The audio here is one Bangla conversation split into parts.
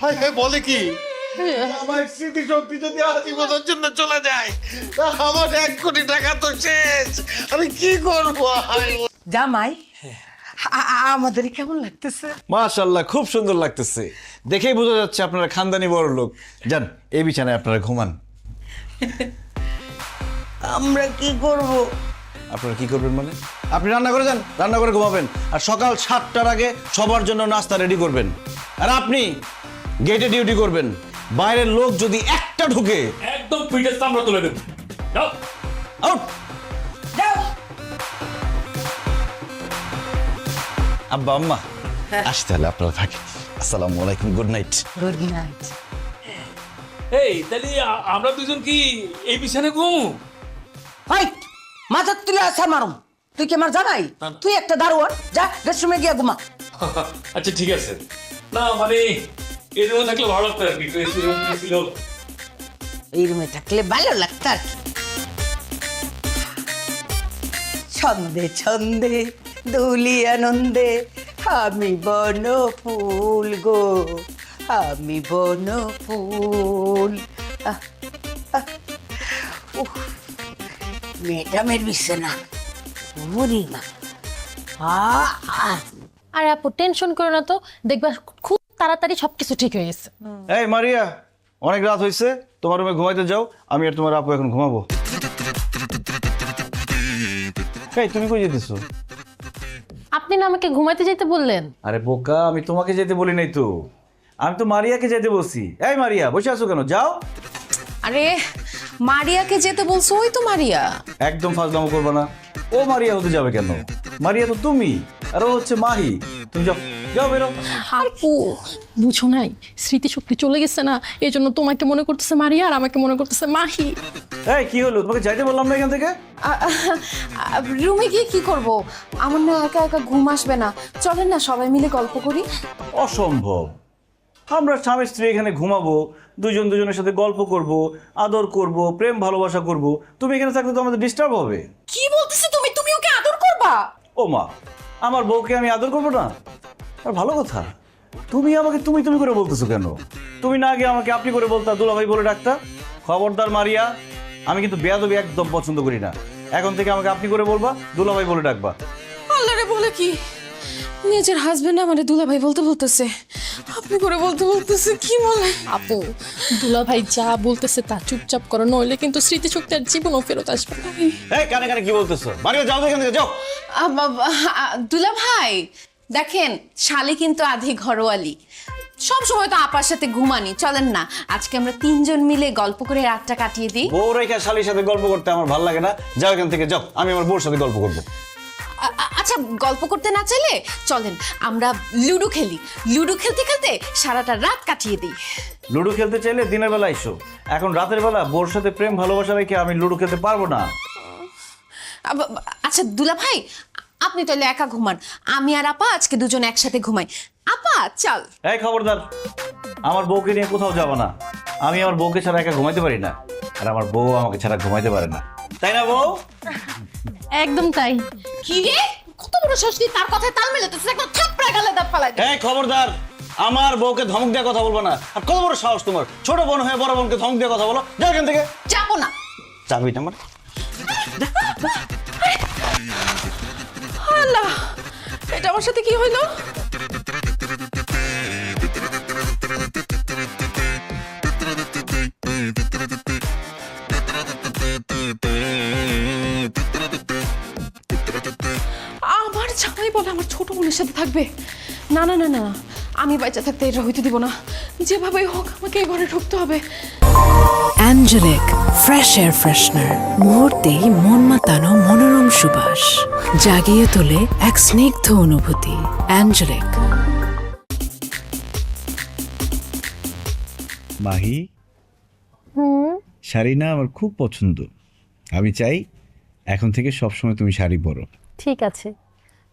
হায় হায় বলে কি? আমার স্মৃতি শক্তি যদি আজীবনের জন্য চলে যায় তা আমার এক কোটি টাকা তো শেষ। আমি কি করব? হায় জামাই আ- আমাদের কেমন লাগতেছে? মাশাল্লাহ খুব সুন্দর লাগতেছে। দেখেই বোঝা যাচ্ছে আপনারা খানদানি বড় লোক। যান এই বিছানায় আপনারা ঘুমান। আমরা কি করব? আপনারা কি করবেন মানে? আপনি রান্না করে যান রান্না করে ঘুমাবেন। আর সকাল সাতটার আগে সবার জন্য নাস্তা রেডি করবেন। আর আপনি? গেটে ডিউটি করবেন। বাইরের লোক যদি একটা ঢুকে একদম পিঠের চামড়া তুলে দেবো। যাও। আউট। আব্বা আম্মা আসি তাহলে আপনারা থাকেন। আসসালামু আলাইকুম গুড নাইট গুড নাইট এই তাহলে আমরা দুজন কি এই বিছানে ঘুমু? হাই মাথা তুলে আসা মারুম। তুই কি আমার জামাই? তুই একটা দারোয়ান। যা রেস্টরুমে গিয়ে ঘুমা। আচ্ছা ঠিক আছে। না মানে এই রুমে থাকলে ভালো লাগতো আর কি একটু এসি রুম ছিল এই রুমে থাকলে ভালো লাগতো আর কি। ছন্দে ছন্দে দুলি আনন্দে আমি বন ফুল গো আমি বন ফুল ম্যাডামের বিছানা বুড়ি মা। আর আপু টেনশন করো না তো দেখবা খুব তাড়াতাড়ি সবকিছু ঠিক হয়ে গেছে। এই মারিয়া অনেক রাত হয়েছে তোমার রুমে ঘুমাইতে যাও আমি আর তোমার আপু এখন ঘুমাবো। এই তুমি কই যেতেছো? আপনি না আমাকে ঘুমাইতে যেতে বললেন? আরে বোকা আমি তোমাকে যেতে বলি নাই তো। আমি তো মারিয়াকে যেতে বলছি। এই মারিয়া বসে আছো কেন? যাও। আরে মারিয়াকে যেতে বলছো ওই তো মারিয়া। একদম ফাজলামো করবে না। ও মারিয়া হতে যাবে কেন? মারিয়া তো তুমি আর ও হচ্ছে মাহি। তুমি যাও। যাও বেরো। আপু বুঝো নাই স্মৃতিশক্তি চলে গেছে না এই জন্য তোমাকে মনে করতেছে মারিয়া আর আমাকে মনে করতেছে মাহি। এই কি হলো? তোমাকে যাইতে বললাম না এখান থেকে? রুমে গিয়ে কি করব? আমার না একা একা ঘুম আসবে না। চলেন না সবাই মিলে গল্প করি। অসম্ভব। আমরা স্বামী স্ত্রী এখানে ঘুমাবো দুজন দুজনের সাথে গল্প করব আদর করব প্রেম ভালোবাসা করব। তুমি এখানে থাকলে তো আমাদের ডিস্টার্ব হবে। কি বলতেছো তুমি? তুমি ওকে আদর করবা? ও মা আমার বউকে আমি আদর করব না? আর ভালো কথা তুমি আমাকে তুমি তুমি করে বলতেছো কেন? তুমি না আগে আমাকে আপনি করে বলতা দুলাভাই বলে ডাকতা? খবরদার মারিয়া আমি কিন্তু বেয়াদবি একদম পছন্দ করি না। এখন থেকে আমাকে আপনি করে বলবা দুলাভাই বলে ডাকবা। আল্লাহরে বলে কি? নিজের হাজবেন্ড আমারে দুলাভাই বলতে বলতেছে। আপনি করে বলতে বলতেছে কি বলে? আপু দুলা ভাই যা বলতেছে তা চুপচাপ করো নইলে কিন্তু স্মৃতিশক্তি আর জীবনও ফেরত আসবে না। এই কানে কানে কি বলতেছো? মারিয়া যাও এখান থেকে যাও। দুলা ভাই দেখেন শালি কিন্তু আধি ঘরোয়ালি। সব সময় তো আপার সাথে ঘুমানি চলেন না। আজকে আমরা তিনজন মিলে গল্প করে রাতটা কাটিয়ে দিই। বউ রেখা শালির সাথে গল্প করতে আমার ভালো লাগে না। যাও এখান থেকে যাও। আমি আমার বউর সাথে গল্প করব। আচ্ছা গল্প করতে না চাইলে চলেন আমরা লুডো খেলি। লুডো খেলতে খেলতে সারাটা রাত কাটিয়ে দিই। লুডো খেলতে চাইলে দিনের বেলা এসো। এখন রাতের বেলা বোর সাথে প্রেম ভালোবাসা রেখে আমি লুডো খেলতে পারব না। আচ্ছা দুলা ভাই আপনি তাহলে একা ঘুমান। আমি আর আপা আজকে দুজন একসাথে ঘুমাই। আপা চল। এই খবরদার আমার বউকে নিয়ে কোথাও যাব না। আমি আমার বউকে ছাড়া একা ঘুমাইতে পারি না আর আমার বউ আমাকে ছাড়া ঘুমাইতে পারে না। তাই না বউ? একদম তাই। কি রে? কত বড় ষষ্ঠী তার কথায় তাল মেলে তো একদম থাপড়া গালে দাঁত পালাই দে। এই খবরদার আমার বউকে ধমক দিয়ে কথা বলব না। আর কত বড় সাহস তোমার? ছোট বোন হয়ে বড় বোনকে ধমক দিয়ে কথা বলো। যাও এখান থেকে। যাব না। চাবি আমার আল্লাহ, এটা আমার সাথে কি হইল? আমার জামাই বলে আমার ছোট বোনের সাথে থাকবে। না না না না। আমি বাচ্চা থাকতে এটা হইতে দিব না। যেভাবেই হোক, আমাকে এই ঘরে ঢুকতে হবে। অ্যাঞ্জেলিক ফ্রেশ এয়ার ফ্রেশনার মুহূর্তেই মন মাতানো মনোরম সুবাস। জাগিয়ে তোলে এক স্নিগ্ধ অনুভূতি। অ্যাঞ্জেলিক মাহি? শাড়ি না আমার খুব পছন্দ। আমি চাই এখন থেকে সবসময় তুমি শাড়ি পরো। ঠিক আছে।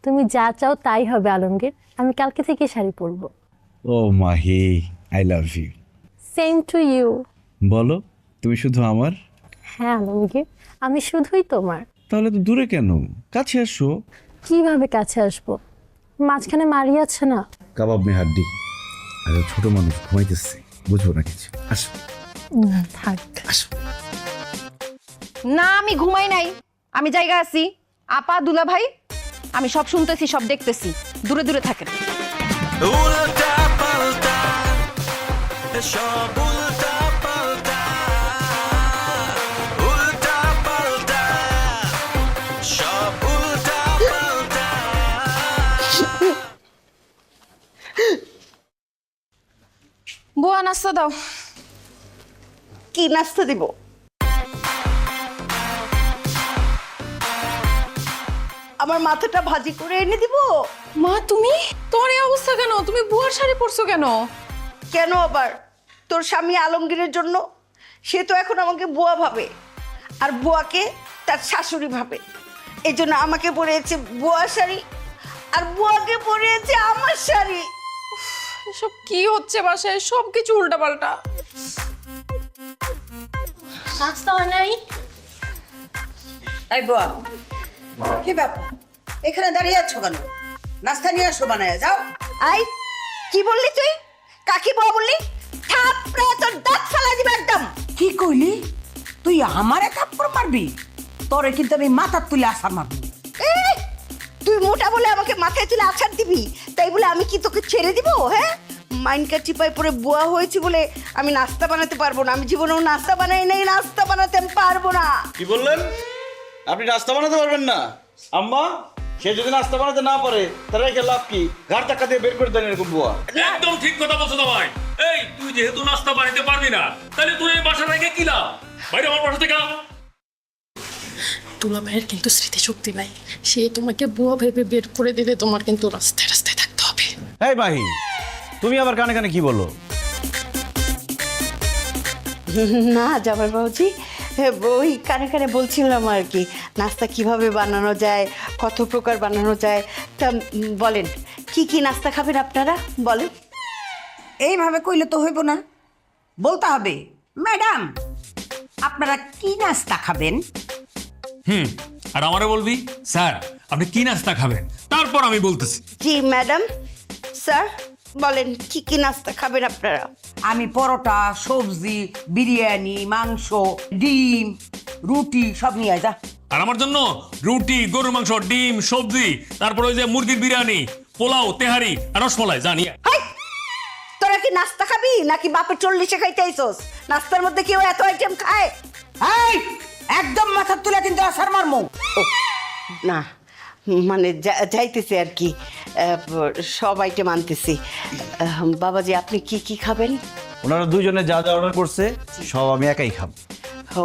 তুমি যা চাও তাই হবে আলমগীর। আমি কালকে থেকে শাড়ি পরবো। ও Mahi I love you same to you বলো তুমি শুধু আমার? হ্যাঁ আলমগীর আমি শুধুই তোমার। তাহলে তো দূরে কেন? কাছে আসো। কীভাবে কাছে আসব? মাঝখানে মারি আছে না? কাবাব মে হাড্ডি আরে ছোট মানুষ ঘুমাইতেছে। বুঝব না কিছু। আসো। না থাক। আসো। না আমি ঘুমাই নাই। আমি জায়গা আছি। আপা দুলা ভাই আমি সব শুনতেছি সব দেখতেছি। দূরে দূরে থাকেন। উল্টা পাল্টা সব নাস্তা দাও। কি নাস্তা দিব? আমার মাথাটা ভাজি করে এনে দিব? মা তুমি? তোমার এই অবস্থা কেন? তুমি বুয়ার শাড়ি পরছো কেন? কেন আবার? তোর স্বামী আলমগীরের জন্য? সে তো এখন আমাকে বুয়া ভাবে। আর বুয়াকে তার শাশুড়ি ভাবে। এই জন্য আমাকে পরিয়েছে বুয়া শাড়ি। আর বুয়াকে পরিয়েছে আমার শাড়ি। এসব কি হচ্ছে বাসায়? সব কিছু উল্টাপাল্টা। নাস্তা হয় নাই? এই বুয়া। কি ব্যাপার? এখানে দাঁড়িয়ে আছো কেন? নাস্তা নিয়ে আসো বানায় যাও। আই কি বললি তুই? কাকি বুয়া বললি? থাপড়ে তোর দাঁত ফালা দিবে একদম। কি কইলি? তুই আমারে থাপ্পড় মারবি? তোরে কিন্তু আমি মাথার তুলে আসার মারবো। তুই মোটা বলে আমাকে মাথায় তুলে আছাড় দিবি। তাই বলে আমি কি তোকে ছেড়ে দিব হ্যাঁ? মাইনকা চিপাই পরে বোয়া হয়েছি বলে আমি নাস্তা বানাতে পারব না। আমি জীবনেও নাস্তা বানাই নাই নাস্তা বানাতে আমি পারব না। কি বললেন? আপনি নাস্তা বানাতে পারবেন না। আম্মা সে যদি নাস্তা বানাতে না পারে তাহলে রেখে লাভ কি? ঘাড় টাকা দিয়ে বের করে দেন এরকম বুয়া। একদম ঠিক কথা বলছো তোমায় এই তুই যেহেতু নাস্তা বানাইতে পারবি না তাহলে তুই এই বাসা রেখে কি লাভ? বাইরে আমার বাসা থেকে। দুলা ভাইয়ের কিন্তু স্মৃতিশক্তি নাই। সে তোমাকে বুয়া ভেবে বের করে দিলে তোমার কিন্তু রাস্তায় রাস্তায়। এই মাহি তুমি আবার কানে কানে কি বলো না জামাই বাবুজি ওই কানে কানে বলছিলাম আর কি নাস্তা কীভাবে বানানো যায় কত প্রকার বানানো যায় তা বলেন কি কি নাস্তা খাবেন আপনারা বলেন। এইভাবে কইলে তো হইব না। বলতে হবে ম্যাডাম আপনারা কি নাস্তা খাবেন? হুম আর আমারে বলবি? স্যার আপনি কি নাস্তা খাবেন? তারপর আমি বলতেছি। জি ম্যাডাম। স্যার বলেন কি কি নাস্তা খাবেন আপনারা? আমি পরোটা সবজি বিরিয়ানি মাংস ডিম রুটি সব নিয়ে আয় যা। আর আমার জন্য রুটি গরুর মাংস ডিম সবজি তারপর ওই যে মুরগির বিরিয়ানি পোলাও তেহারি আর রসমলাই জানি হাই! তোরা কি নাস্তা খাবি? নাকি বাপের চল্লিশে খাইতে আইসোস? নাস্তার মধ্যে কেউ এত আইটেম খায়? এই একদম মাথা তুলে কিন্তু আসার মারমু। না। মানে যাইতেছে আর কি সব আইটেম আনতেছি। বাবাজি আপনি কি কি খাবেন? ওনারা দুজনে যা যা অর্ডার করছে সব আমি একাই খাব। ও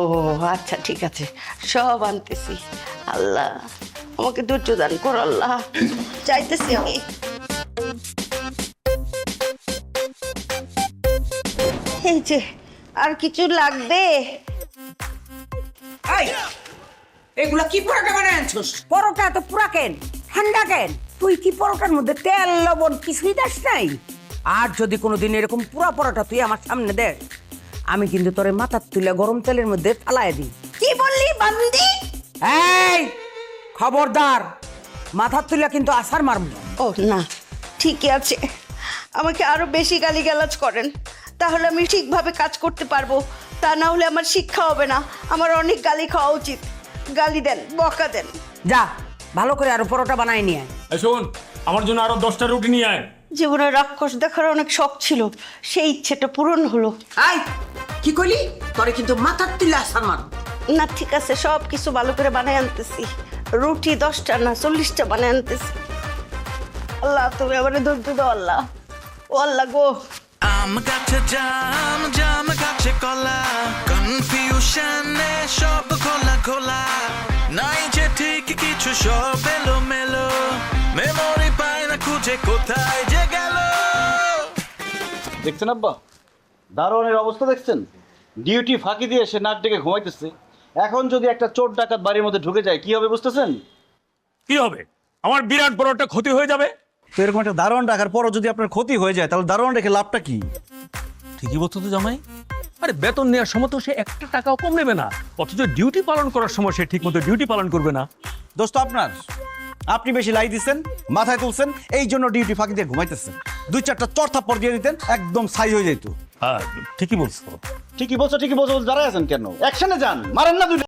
আচ্ছা ঠিক আছে। সব আনতেছি। আল্লাহ আমাকে ধৈর্য দান কর আল্লাহ। চাইতেছি আমি। এই যে আর কিছু লাগবে? এই এগুলা কি পরোটা বানায় আনছস? পরোটা তো পুরা কেন? ঠান্ডা কেন? তুই কি পরোটার মধ্যে তেল লবণ কিছুই দাস নাই? আর যদি কোনোদিন এরকম পুরা পরোটা তুই আমার সামনে দেখ আমি কিন্তু তোরে মাথার তুলে গরম তেলের মধ্যে ফালায় দিই। কি বললি বান্দি? এই খবরদার মাথার তুলে কিন্তু আসার মারমু ও না ঠিকই আছে। আমাকে আরও বেশি গালিগালাজ করেন। তাহলে আমি ঠিকভাবে কাজ করতে পারব। তা না হলে আমার শিক্ষা হবে না। আমার অনেক গালি খাওয়া উচিত। গালি দেন বকা দেন। যা ভালো করে আরও পরোটা বানাই নিয়ে আয়। এই শোন আমার জন্য আরও দশটা রুটি নিয়ে আয়। জীবনে রাক্ষস দেখার অনেক শখ ছিল সেই ইচ্ছেটা পূরণ হলো। আই কি কইলি? তোরে কিন্তু মাথার তুলে আসার মারমু না ঠিক আছে সব কিছু ভালো করে বানাই আনতেছি। রুটি দশটা না চল্লিশটা বানাই আনতেছি। আল্লাহ তুমি আমার ধৈর্য দাও আল্লাহ। ও আল্লাহ গো। আম গাছে জাম জাম গাছে কলা। কনফিউশনে সব খোলা খোলা। নাই যে ঠিক কিছু সব এলো মেলো মেমোরি পায় না খুঁজে কোথায় যে গেল। দেখছেন আব্বা? দারোয়ানের অবস্থা দেখছেন? ডিউটি ফাঁকি দিয়ে সে নাক ডেকে ঘুমাইতেছে। এখন যদি একটা চোর ডাকাত বাড়ির মধ্যে ঢুকে যায় কি হবে বুঝতেছেন? কি হবে? আমার বিরাট বড় একটা ক্ষতি হয়ে যাবে। তো এরকম একটা দারোয়ান রাখার পরও যদি আপনার ক্ষতি হয়ে যায় তাহলে দারোয়ান রেখে লাভটা কি? ঠিকই বলছো তো জামাই। আরে বেতন নেওয়ার সময় তো সে একটা টাকাও কম নেবে না। অথচ ডিউটি পালন করার সময় সে ঠিক মতো ডিউটি পালন করবে না। দোস্ত আপনার আপনি বেশি লাই দিচ্ছেন মাথায় তুলছেন এই জন্য ডিউটি ফাঁকি দিয়ে ঘুমাইতেছেন। দুই চারটা চর থাপ্পড় দিয়ে দিতেন একদম ছাই হয়ে যেত হ্যাঁ ঠিকই বলছো। ঠিকই বলছো ঠিকই বলছো দাঁড়ায় আছেন কেন? অ্যাকশনে যান মারেন না দুইটা।